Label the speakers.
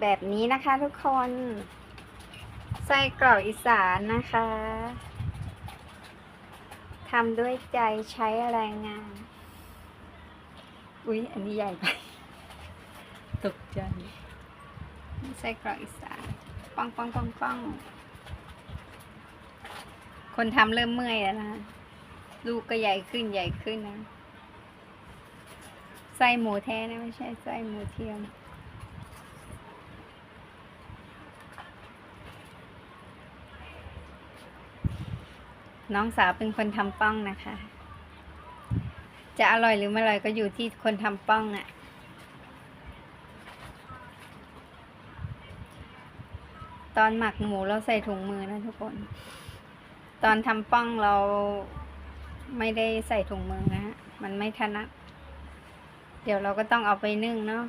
Speaker 1: แบบนี้นะคะทุกคนไส้กรอกอีสานนะคะทำด้วยใจใช้แรงงาน อุ๊ย อันนี้ใหญ่ไป ตกใจไส้กรอกอีสานป้องป้องป้องป้องคนทำเริ่มเมื่อยแล้วนะคะลูกก็ใหญ่ขึ้นใหญ่ขึ้นนะ ไส้หมูแท้นะ ไม่ใช่ไส้หมูเทียม น้องสาวเป็นคนทำป้องนะคะ จะอร่อยหรือไม่อร่อยก็อยู่ที่คนทำป้องอะ่ะ ตอนหมักหมูเราใส่ถุงมือนะทุกคน ตอนทำป้องเราไม่ได้ใส่ถุงมือนะฮะ มันไม่ถนัด เดี๋ยวเราก็ต้องเอาไปนึ่งเนาะ